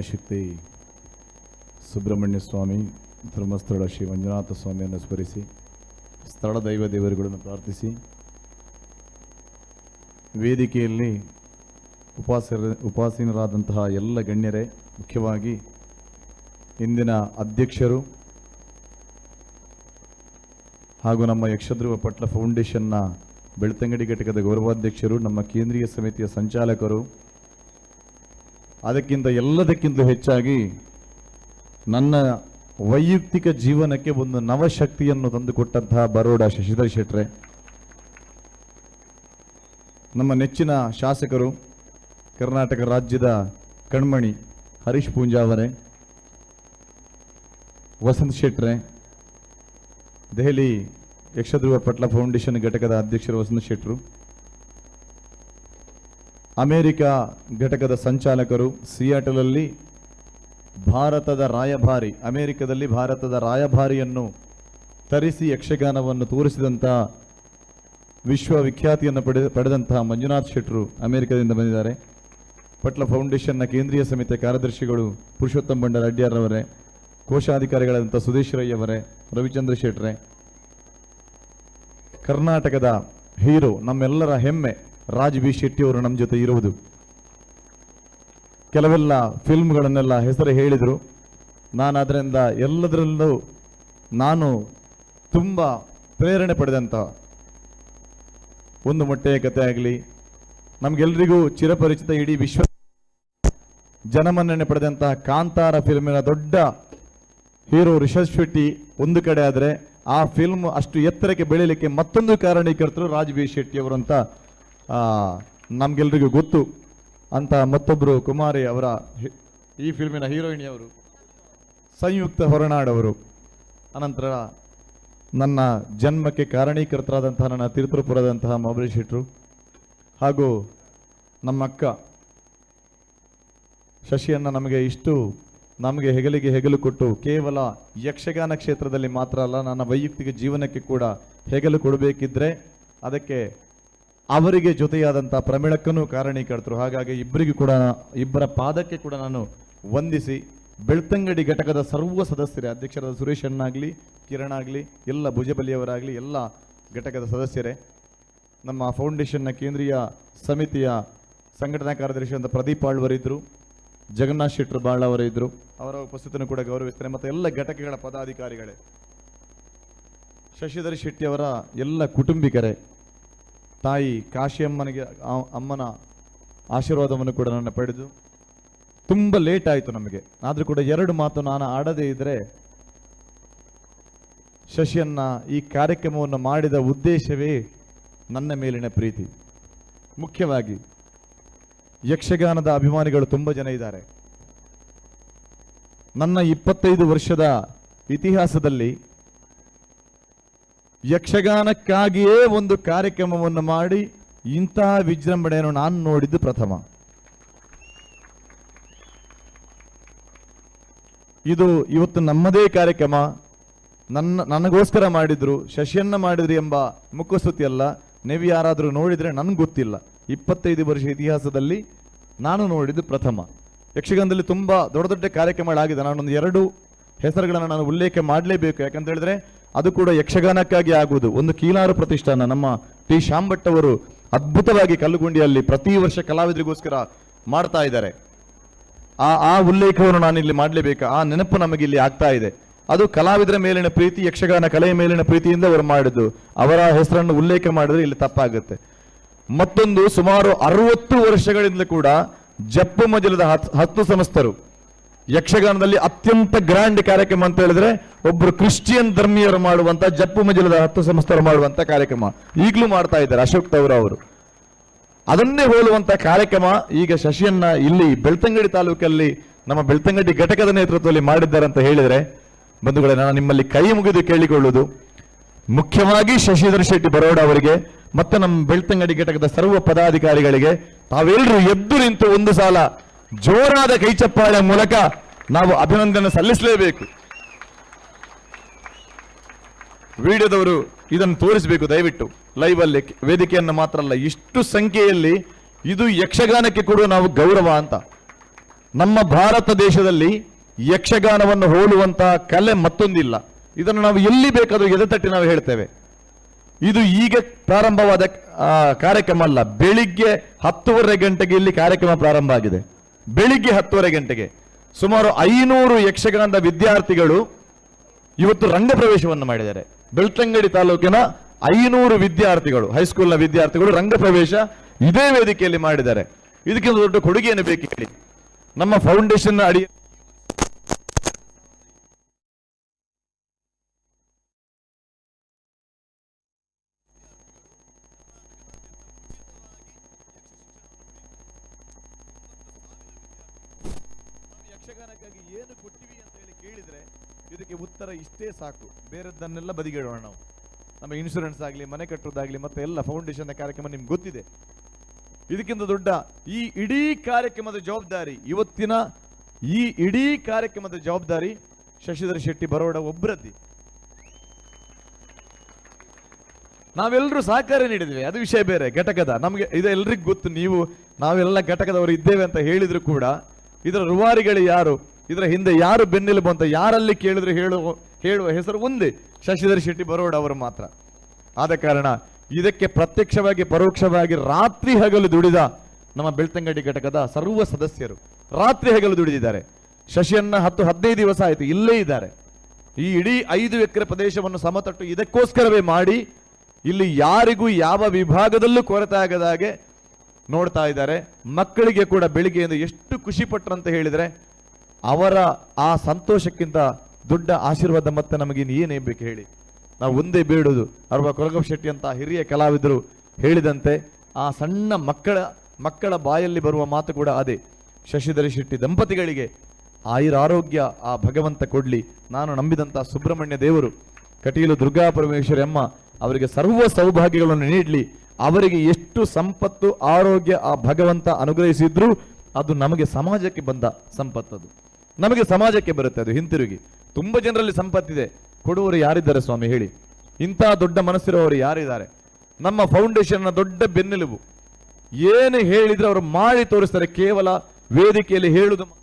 ಶಕ್ತಿ ಸುಬ್ರಹ್ಮಣ್ಯ ಸ್ವಾಮಿ, ಧರ್ಮಸ್ಥಳ ಶ್ರೀ ಮಂಜುನಾಥ ಸ್ವಾಮಿಯನ್ನು ಸ್ಮರಿಸಿ, ಸ್ಥಳ ದೈವ ದೇವರುಗಳನ್ನು ಪ್ರಾರ್ಥಿಸಿ, ವೇದಿಕೆಯಲ್ಲಿ ಉಪಾಸ ಉಪಾಸೀನರಾದಂತಹ ಎಲ್ಲ ಗಣ್ಯರೇ, ಮುಖ್ಯವಾಗಿ ಇಂದಿನ ಅಧ್ಯಕ್ಷರು ಹಾಗೂ ನಮ್ಮ ಯಕ್ಷಧ್ರುವ ಪಟ್ಲ ಫೌಂಡೇಶನ್ನ ಬೆಳ್ತಂಗಡಿ ಘಟಕದ ಗೌರವಾಧ್ಯಕ್ಷರು, ನಮ್ಮ ಕೇಂದ್ರೀಯ ಸಮಿತಿಯ ಸಂಚಾಲಕರು ಅದಕ್ಕಿಂತ ಎಲ್ಲದಕ್ಕಿಂತ ಹೆಚ್ಚಾಗಿ ನನ್ನ ವೈಯಕ್ತಿಕ ಜೀವನಕ್ಕೆ ಒಂದು ನವಶಕ್ತಿಯನ್ನು ತಂದುಕೊಟ್ಟಂತಹ ಬರೋಡ ಶಶಿಧರ್ ಶೆಟ್ರೆ. ನಮ್ಮ ನೆಚ್ಚಿನ ಶಾಸಕರು ಕರ್ನಾಟಕ ರಾಜ್ಯದ ಕಣ್ಮಣಿ ಹರೀಶ್ ಪೂಂಜಾವರೆ ವಸಂತ್ ಶೆಟ್ರೆ, ದೆಹಲಿ ಯಕ್ಷಧ್ರುವ ಪಟ್ಲ ಫೌಂಡೇಶನ್ ಘಟಕದ ಅಧ್ಯಕ್ಷರು ವಸಂತ್ ಶೆಟ್ರು ಅಮೆರಿಕ ಘಟಕದ ಸಂಚಾಲಕರು ಸಿಯಾಟಲಲ್ಲಿ ಭಾರತದ ರಾಯಭಾರಿ, ಅಮೇರಿಕದಲ್ಲಿ ಭಾರತದ ರಾಯಭಾರಿಯನ್ನು ತರಿಸಿ ಯಕ್ಷಗಾನವನ್ನು ತೋರಿಸಿದಂಥ ವಿಶ್ವವಿಖ್ಯಾತಿಯನ್ನು ಪಡೆದ ಪಡೆದಂತಹ ಮಂಜುನಾಥ್ ಶೆಟ್ರು ಅಮೆರಿಕದಿಂದ ಬಂದಿದ್ದಾರೆ. ಪಟ್ಲ ಫೌಂಡೇಶನ್ನ ಕೇಂದ್ರೀಯ ಸಮಿತಿಯ ಕಾರ್ಯದರ್ಶಿಗಳು ಪುರುಷೋತ್ತಮ ಬಂಡಾರ ಅಡ್ಯಾರವರೇ ಕೋಶಾಧಿಕಾರಿಗಳಾದಂಥ ಸುದೇಶ್ ರೈ ಅವರೇ, ರವಿಚಂದ್ರ ಶೆಟ್ರೆ. ಕರ್ನಾಟಕದ ಹೀರೋ, ನಮ್ಮೆಲ್ಲರ ಹೆಮ್ಮೆ ರಾಜ್ ಬಿ ಶೆಟ್ಟಿ ಅವರು ನಮ್ಮ ಜೊತೆ ಇರುವುದು. ಕೆಲವೆಲ್ಲ ಫಿಲ್ಮ್ಗಳನ್ನೆಲ್ಲ ಹೆಸರು ಹೇಳಿದರು. ನಾನು ಅದರಿಂದ ಎಲ್ಲದರಲ್ಲೂ ನಾನು ತುಂಬ ಪ್ರೇರಣೆ ಪಡೆದಂತ ಒಂದು ಮೊಟ್ಟೆಯ ಕಥೆ ಆಗಲಿ ನಮಗೆಲ್ಲರಿಗೂ ಚಿರಪರಿಚಿತ ಇಡೀ ವಿಶ್ವ ಜನಮನ್ನಣೆ ಪಡೆದಂತಹ ಕಾಂತಾರ ಫಿಲ್ಮಿನ ದೊಡ್ಡ ಹೀರೋ ರಿಷಬ್ ಶೆಟ್ಟಿ ಒಂದು ಕಡೆ ಆದರೆ ಆ ಫಿಲ್ಮ್ ಅಷ್ಟು ಎತ್ತರಕ್ಕೆ ಬೆಳೀಲಿಕ್ಕೆ ಮತ್ತೊಂದು ಕಾರಣೀಕರ್ತರು ರಾಜ್ ಬಿ ಶೆಟ್ಟಿ ಅವರು ಅಂತ ನಮ್ಗೆಲ್ರಿಗೂ ಗೊತ್ತು ಅಂತ ಮತ್ತೊಬ್ಬರು ಕುಮಾರಿ ಅವರ ಈ ಫಿಲ್ಮಿನ ಹೀರೋಯಿನಿಯವರು, ಸಂಯುಕ್ತ ಹೊರನಾಡವರು. ಅನಂತರ ನನ್ನ ಜನ್ಮಕ್ಕೆ ಕಾರಣೀಕರ್ತರಾದಂತಹ ನನ್ನ ತೀರ್ಥಪುರದಂತಹ ಮೊಬೈಲ್ ಶೆಟ್ರು ಹಾಗೂ ನಮ್ಮಕ್ಕ ಶಶಿಯನ್ನ ನಮಗೆ ಇಷ್ಟು ನಮಗೆ ಹೆಗಲಿಗೆ ಹೆಗಲು ಕೊಟ್ಟು ಕೇವಲ ಯಕ್ಷಗಾನ ಕ್ಷೇತ್ರದಲ್ಲಿ ಮಾತ್ರ ಅಲ್ಲ, ನನ್ನ ವೈಯಕ್ತಿಕ ಜೀವನಕ್ಕೆ ಕೂಡ ಹೆಗಲು ಕೊಡಬೇಕಿದ್ರೆ ಅದಕ್ಕೆ ಅವರಿಗೆ ಜೊತೆಯಾದಂಥ ಪ್ರಮಿಳಕ್ಕನೂ ಕಾರಣೀಕರ್ತರು. ಹಾಗಾಗಿ ಇಬ್ಬರಿಗೂ ಕೂಡ ಇಬ್ಬರ ಪಾದಕ್ಕೆ ಕೂಡ ನಾನು ವಂದಿಸಿ, ಬೆಳ್ತಂಗಡಿ ಘಟಕದ ಸರ್ವ ಸದಸ್ಯರೇ, ಅಧ್ಯಕ್ಷರಾದ ಸುರೇಶ್ ಕಿರಣ್ ಆಗಲಿ, ಎಲ್ಲ ಭುಜಬಲಿಯವರಾಗಲಿ, ಎಲ್ಲ ಘಟಕದ ಸದಸ್ಯರೇ, ನಮ್ಮ ಫೌಂಡೇಶನ್ನ ಕೇಂದ್ರೀಯ ಸಮಿತಿಯ ಸಂಘಟನಾ ಕಾರ್ಯದರ್ಶಿ ಅಂತ ಪ್ರದೀಪ್ ಆಳ್ವರಿದ್ದರು ಜಗನ್ನಾಥ್ ಶೆಟ್ಟರ್ ಬಾಳ್ ಅವರಿದ್ದರು ಅವರ ಉಪಸ್ಥಿತಿಯನ್ನು ಕೂಡ ಗೌರವಿಸ್ತಾರೆ ಮತ್ತು ಎಲ್ಲ ಘಟಕಗಳ ಪದಾಧಿಕಾರಿಗಳೇ, ಶಶಿಧರ್ ಶೆಟ್ಟಿ ಅವರ ಎಲ್ಲ ಕುಟುಂಬಿಕರೇ ತಾಯಿ ಕಾಶಿಯಮ್ಮನಿಗೆ ಅಮ್ಮನ ಆಶೀರ್ವಾದವನ್ನು ಕೂಡ ನನ್ನ ಪಡೆದು ತುಂಬ ಲೇಟ್ ಆಯಿತು ನಮಗೆ. ಆದರೂ ಕೂಡ ಎರಡು ಮಾತು ನಾನು ಆಡದೇ ಇದ್ದರೆ ಶಶಿಯನ್ನ ಈ ಕಾರ್ಯಕ್ರಮವನ್ನು ಮಾಡಿದ ಉದ್ದೇಶವೇ ನನ್ನ ಮೇಲಿನ ಪ್ರೀತಿ. ಮುಖ್ಯವಾಗಿ ಯಕ್ಷಗಾನದ ಅಭಿಮಾನಿಗಳು ತುಂಬ ಜನ ಇದ್ದಾರೆ. ನನ್ನ ಇಪ್ಪತ್ತೈದು ವರ್ಷದ ಇತಿಹಾಸದಲ್ಲಿ ಯಕ್ಷಗಾನಕ್ಕಾಗಿಯೇ ಒಂದು ಕಾರ್ಯಕ್ರಮವನ್ನು ಮಾಡಿ ಇಂತಹ ವಿಜೃಂಭಣೆಯನ್ನು ನಾನು ನೋಡಿದ್ದು ಪ್ರಥಮ. ಇದು ಇವತ್ತು ನಮ್ಮದೇ ಕಾರ್ಯಕ್ರಮ. ನನ್ನ, ನನಗೋಸ್ಕರ ಮಾಡಿದ್ರು ಶಶಿಯನ್ನ ಮಾಡಿದ್ರಿ ಎಂಬ ಮುಖಸ್ತುತಿ ಅಲ್ಲ. ನೀವು ಯಾರಾದರೂ ನೋಡಿದರೆ ನನಗೆ ಗೊತ್ತಿಲ್ಲ. ಇಪ್ಪತ್ತೈದು ವರ್ಷ ಇತಿಹಾಸದಲ್ಲಿ ನಾನು ನೋಡಿದ್ದು ಪ್ರಥಮ. ಯಕ್ಷಗಾನದಲ್ಲಿ ತುಂಬ ದೊಡ್ಡ ದೊಡ್ಡ ಕಾರ್ಯಕ್ರಮಗಳಾಗಿದೆ ನಾನೊಂದು ಎರಡು ಹೆಸರುಗಳನ್ನು ನಾನು ಉಲ್ಲೇಖ ಮಾಡಲೇಬೇಕು. ಯಾಕಂತ ಹೇಳಿದ್ರೆ ಅದು ಕೂಡ ಯಕ್ಷಗಾನಕ್ಕಾಗಿ ಆಗುವುದು. ಒಂದು ಕೀಲಾರು ಪ್ರತಿಷ್ಠಾನ. ನಮ್ಮ ಟಿ. ಶಾಂಭಟ್ ಅವರು ಅದ್ಭುತವಾಗಿ ಕಲ್ಲುಗುಂಡಿಯಲ್ಲಿ ಪ್ರತಿ ವರ್ಷ ಕಲಾವಿದರಿಗೋಸ್ಕರ ಮಾಡ್ತಾ ಇದ್ದಾರೆ. ಆ ಆ ಉಲ್ಲೇಖವನ್ನು ನಾನು ಇಲ್ಲಿ ಮಾಡಲೇಬೇಕು? ಆ ನೆನಪು ನಮಗೆ ಇಲ್ಲಿ ಆಗ್ತಾ ಇದೆ. ಅದು ಕಲಾವಿದರ ಮೇಲಿನ ಪ್ರೀತಿ, ಯಕ್ಷಗಾನ ಕಲೆಯ ಮೇಲಿನ ಪ್ರೀತಿಯಿಂದ ಅವರು ಮಾಡಿದ್ದು. ಅವರ ಹೆಸರನ್ನು ಉಲ್ಲೇಖ ಮಾಡಿದ್ರೆ ಇಲ್ಲಿ ತಪ್ಪಾಗುತ್ತೆ. ಮತ್ತೊಂದು ಸುಮಾರು ಅರವತ್ತು ವರ್ಷಗಳಿಂದ ಕೂಡ ಜಪ್ಪು ಮಜಲದ ಹತ್- ಹತ್ತು ಸಂಸ್ಥರು ಯಕ್ಷಗಾನದಲ್ಲಿ ಅತ್ಯಂತ ಗ್ರ್ಯಾಂಡ್ ಕಾರ್ಯಕ್ರಮ ಅಂತ ಹೇಳಿದ್ರೆ ಒಬ್ರು ಕ್ರಿಶ್ಚಿಯನ್ ಧರ್ಮೀಯರು ಮಾಡುವಂತ, ಜಪ್ಪು ಮಜಲದ ಹತ್ತು ಸಂಸ್ಥರು ಮಾಡುವಂತ ಕಾರ್ಯಕ್ರಮ. ಈಗಲೂ ಮಾಡ್ತಾ ಇದ್ದಾರೆ ಅಶೋಕ್ ತವರ ಅವರು. ಅದನ್ನೇ ಹೋಲುವಂತ ಕಾರ್ಯಕ್ರಮ ಈಗ ಶಶಿಯನ್ನ ಇಲ್ಲಿ ಬೆಳ್ತಂಗಡಿ ತಾಲೂಕಲ್ಲಿ ನಮ್ಮ ಬೆಳ್ತಂಗಡಿ ಘಟಕದ ನೇತೃತ್ವದಲ್ಲಿ ಮಾಡಿದ್ದಾರೆ ಅಂತ ಹೇಳಿದ್ರೆ, ಬಂಧುಗಳೇ, ನಾನು ನಿಮ್ಮಲ್ಲಿ ಕೈ ಮುಗಿದು ಕೇಳಿಕೊಳ್ಳುವುದು. ಮುಖ್ಯವಾಗಿ ಶಶಿಧರ್ ಶೆಟ್ಟಿ ಬರೋಡ ಅವರಿಗೆ, ಮತ್ತೆ ನಮ್ಮ ಬೆಳ್ತಂಗಡಿ ಘಟಕದ ಸರ್ವ ಪದಾಧಿಕಾರಿಗಳಿಗೆ ತಾವೆಲ್ಲರೂ ಎದ್ದು ನಿಂತು ಒಂದು ಸಾಲ ಜೋರಾದ ಕೈಚಪ್ಪಾಳೆ ಮೂಲಕ ನಾವು ಅಭಿನಂದನೆ ಸಲ್ಲಿಸಲೇಬೇಕು. ವಿಡಿಯೋದವರು ಇದನ್ನು ತೋರಿಸಬೇಕು, ದಯವಿಟ್ಟು. ಲೈವ್ ಅಲ್ಲಿ ವೇದಿಕೆಯನ್ನು ಮಾತ್ರ ಅಲ್ಲ, ಇಷ್ಟು ಸಂಖ್ಯೆಯಲ್ಲಿ ಇದು ಯಕ್ಷಗಾನಕ್ಕೆ ಕೊಡುವ ನಾವು ಗೌರವ ಅಂತ. ನಮ್ಮ ಭಾರತ ದೇಶದಲ್ಲಿ ಯಕ್ಷಗಾನವನ್ನು ಹೋಲುವಂತಹ ಕಲೆ ಮತ್ತೊಂದಿಲ್ಲ. ಇದನ್ನು ನಾವು ಎಲ್ಲಿ ಬೇಕಾದರೂ ಎದೆತಟ್ಟಿ ನಾವು ಹೇಳ್ತೇವೆ. ಇದು ಈಗ ಪ್ರಾರಂಭವಾದ ಕಾರ್ಯಕ್ರಮ ಅಲ್ಲ. ಬೆಳಿಗ್ಗೆ ಹತ್ತುವರೆ ಗಂಟೆಗೆ ಇಲ್ಲಿ ಕಾರ್ಯಕ್ರಮ ಪ್ರಾರಂಭ ಆಗಿದೆ. ಬೆಳಿಗ್ಗೆ ಹತ್ತುವರೆ ಗಂಟೆಗೆ ಸುಮಾರು ಐನೂರು ಯಕ್ಷಗಾನದ ವಿದ್ಯಾರ್ಥಿಗಳು ಇವತ್ತು ರಂಗ ಪ್ರವೇಶವನ್ನು ಮಾಡಿದ್ದಾರೆ. ಬೆಳ್ತಂಗಡಿ ತಾಲೂಕಿನ ಐನೂರು ವಿದ್ಯಾರ್ಥಿಗಳು ಹೈಸ್ಕೂಲ್ನ ವಿದ್ಯಾರ್ಥಿಗಳು ರಂಗ ಪ್ರವೇಶ ಇದೇ ವೇದಿಕೆಯಲ್ಲಿ ಮಾಡಿದ್ದಾರೆ. ಇದಕ್ಕಿಂತ ದೊಡ್ಡ ಕೊಡುಗೆಯನ್ನು ಬೇಕು ಹೇಳಿ ನಮ್ಮ ಫೌಂಡೇಶನ್ ಅಡಿ ಯಕ್ಷಗಾನಕ್ಕಾಗಿ ಏನು ಕೊಟ್ಟಿವಿ ಅಂತ ಹೇಳಿ ಕೇಳಿದ್ರೆ ಇದಕ್ಕೆ ಉತ್ತರ ಇಷ್ಟೇ ಸಾಕು. ಬೇರೆದ್ದನ್ನೆಲ್ಲ ಬದಿಗಿಡೋಣ ನಾವು. ನಮ್ಮ ಇನ್ಶೂರೆನ್ಸ್ ಆಗಲಿ, ಮನೆ ಕಟ್ಟೋದಾಗ್ಲಿ, ಮತ್ತೆ ಎಲ್ಲ ಫೌಂಡೇಶನ್ ಕಾರ್ಯಕ್ರಮ ನಿಮ್ಗೆ ಗೊತ್ತಿದೆ. ಇದಕ್ಕಿಂತ ದೊಡ್ಡ ಈ ಇಡೀ ಕಾರ್ಯಕ್ರಮದ ಜವಾಬ್ದಾರಿ, ಇವತ್ತಿನ ಈ ಇಡೀ ಕಾರ್ಯಕ್ರಮದ ಜವಾಬ್ದಾರಿ ಶಶಿಧರ್ ಶೆಟ್ಟಿ ಬರೋಡ ಒಬ್ಬರದ್ದಿ ನಾವೆಲ್ಲರೂ ಸಹಕಾರ ನೀಡಿದ್ವಿ, ಅದು ವಿಷಯ ಬೇರೆ, ಘಟಕದ. ನಮಗೆ ಇದೆಲ್ಲರಿಗೂ ಗೊತ್ತು, ನೀವು, ನಾವೆಲ್ಲ ಘಟಕದವರು ಇದ್ದೇವೆ ಅಂತ ಹೇಳಿದ್ರು ಕೂಡ ಇದರ ರುವಾರಿಗಳು ಯಾರು? ಇದರ ಹಿಂದೆ ಯಾರು ಬೆನ್ನೆಲುಬು ಅಂತ ಯಾರಲ್ಲಿ ಕೇಳಿದ್ರೆ ಹೇಳು, ಹೇಳುವ ಹೆಸರು ಒಂದೇ, ಶಶಿಧರ್ ಶೆಟ್ಟಿ ಬರೋಡ ಅವರು ಮಾತ್ರ. ಆದ ಕಾರಣ ಇದಕ್ಕೆ ಪ್ರತ್ಯಕ್ಷವಾಗಿ, ಪರೋಕ್ಷವಾಗಿ ರಾತ್ರಿ ಹಗಲು ದುಡಿದ ನಮ್ಮ ಬೆಳ್ತಂಗಡಿ ಘಟಕದ ಸರ್ವ ಸದಸ್ಯರು ರಾತ್ರಿ ಹಗಲು ದುಡಿದಿದ್ದಾರೆ. ಶಶಿಯನ್ನ ಹತ್ತು ಹದಿನೈದು ದಿವಸ ಆಯಿತು, ಇಲ್ಲೇ ಇದ್ದಾರೆ. ಈ ಇಡೀ ಐದು ಎಕರೆ ಪ್ರದೇಶವನ್ನು ಸಮತಟ್ಟು ಇದಕ್ಕೋಸ್ಕರವೇ ಮಾಡಿ, ಇಲ್ಲಿ ಯಾರಿಗೂ ಯಾವ ವಿಭಾಗದಲ್ಲೂ ಕೊರತೆ ಆಗದ ಹಾಗೆ ನೋಡ್ತಾ ಇದ್ದಾರೆ. ಮಕ್ಕಳಿಗೆ ಕೂಡ ಬೆಳಿಗ್ಗೆಯಿಂದ ಎಷ್ಟು ಖುಷಿ ಪಟ್ರಂತ ಹೇಳಿದರೆ, ಅವರ ಆ ಸಂತೋಷಕ್ಕಿಂತ ದೊಡ್ಡ ಆಶೀರ್ವಾದ ಮತ್ತೆ ನಮಗೆ ಇನ್ನು ಏನೇ ಬೇಕು ಹೇಳಿ. ನಾವು ಒಂದೇ ಬೇಡುದು. ಅರ್ವ ಕೊರಗಪ್ಪ ಶೆಟ್ಟಿ ಅಂತ ಹಿರಿಯ ಕಲಾವಿದರು ಹೇಳಿದಂತೆ, ಆ ಸಣ್ಣ ಮಕ್ಕಳ ಮಕ್ಕಳ ಬಾಯಲ್ಲಿ ಬರುವ ಮಾತು ಕೂಡ ಅದೇ. ಶಶಿಧರ ಶೆಟ್ಟಿ ದಂಪತಿಗಳಿಗೆ ಆಯುರಾರೋಗ್ಯ ಆ ಭಗವಂತ ಕೊಡ್ಲಿ. ನಾನು ನಂಬಿದಂತ ಸುಬ್ರಹ್ಮಣ್ಯ ದೇವರು, ಕಟೀಲು ದುರ್ಗಾ ಪರಮೇಶ್ವರಿ ಅಮ್ಮ ಅವರಿಗೆ ಸರ್ವ ಸೌಭಾಗ್ಯಗಳನ್ನು ನೀಡಲಿ. ಅವರಿಗೆ ಎಷ್ಟು ಸಂಪತ್ತು, ಆರೋಗ್ಯ ಆ ಭಗವಂತ ಅನುಗ್ರಹಿಸಿದ್ರು ಅದು ನಮಗೆ ಸಮಾಜಕ್ಕೆ ಬಂದ ಸಂಪತ್ತದು ನಮಗೆ ಸಮಾಜಕ್ಕೆ ಬರುತ್ತೆ ಅದು, ಹಿಂತಿರುಗಿ. ತುಂಬಾ ಜನರಲ್ಲಿ ಸಂಪತ್ತಿದೆ. ಕೊಡುವರು ಯಾರಿದ್ದಾರೆ ಸ್ವಾಮಿ, ಹೇಳಿ. ಇಂತಹ ದೊಡ್ಡ ಮನಸ್ಸಿರುವವರು ಯಾರಿದ್ದಾರೆ? ನಮ್ಮ ಫೌಂಡೇಶನ್ನ ದೊಡ್ಡ ಬೆನ್ನೆಲುಬು. ಏನು ಹೇಳಿದ್ರೆ ಅವರು ಮಾಡಿ ತೋರಿಸ್ತಾರೆ, ಕೇವಲ ವೇದಿಕೆಯಲ್ಲಿ ಹೇಳುದು